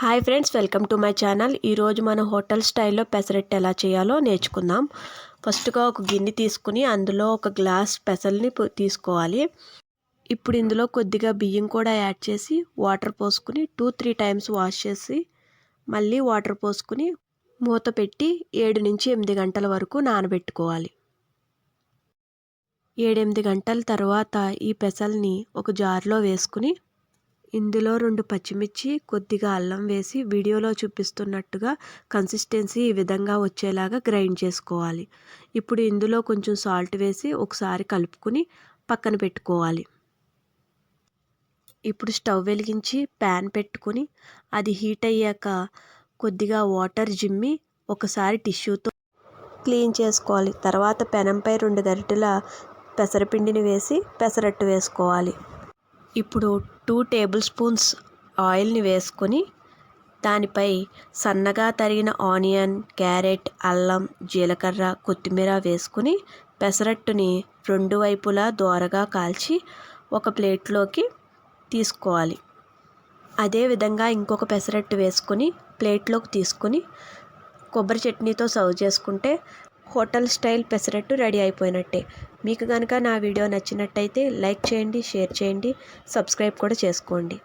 Hi friends welcome to my channel. ఈరోజు మన hotel స్టైల్లో పెసరట్టు ఎలా చేయాలో నేర్చుకుందాం. ఫస్ట్గా ఒక గిన్నె తీసుకుని అందులో ఒక గ్లాస్ పెసల్ని తీసుకోవాలి. ఇప్పుడు ఇందులో కొద్దిగా బియ్యం కూడా యాడ్ చేసి వాటర్ పోసుకుని టూ త్రీ టైమ్స్ వాష్ చేసి మళ్ళీ వాటర్ పోసుకుని మూత పెట్టి ఏడు నుంచి ఎనిమిది గంటల వరకు నానబెట్టుకోవాలి. ఏడెనిమిది గంటల తర్వాత ఈ పెసల్ని ఒక జార్లో వేసుకుని ఇందులో రెండు పచ్చిమిర్చి కొద్దిగా అల్లం వేసి వీడియోలో చూపిస్తున్నట్టుగా కన్సిస్టెన్సీ ఈ విధంగా వచ్చేలాగా గ్రైండ్ చేసుకోవాలి. ఇప్పుడు ఇందులో కొంచెం సాల్ట్ వేసి ఒకసారి కలుపుకుని పక్కన పెట్టుకోవాలి. ఇప్పుడు స్టవ్ వెలిగించి ప్యాన్ పెట్టుకుని అది హీట్ అయ్యాక కొద్దిగా వాటర్ జిమ్మి ఒకసారి టిష్యూతో క్లీన్ చేసుకోవాలి. తర్వాత పెనంపై రెండు గరిటెల పెసరపిండిని వేసి పెసరట్టు వేసుకోవాలి. ఇప్పుడు టూ టేబుల్ స్పూన్స్ ఆయిల్ని వేసుకొని దానిపై సన్నగా తరిగిన ఆనియన్ క్యారెట్ అల్లం జీలకర్ర కొత్తిమీర వేసుకుని పెసరట్టుని రెండు వైపులా దోరగా కాల్చి ఒక ప్లేట్లోకి తీసుకోవాలి. అదేవిధంగా ఇంకొక పెసరట్టు వేసుకొని ప్లేట్లోకి తీసుకొని కొబ్బరి చట్నీతో సర్వ్ చేసుకుంటే హోటల్ స్టైల్ పెసరట్టు రెడీ అయిపోయినట్టే. మీకు కనుక నా వీడియో నచ్చినట్టయితే లైక్ చేయండి షేర్ చేయండి సబ్స్క్రైబ్ కూడా చేసుకోండి.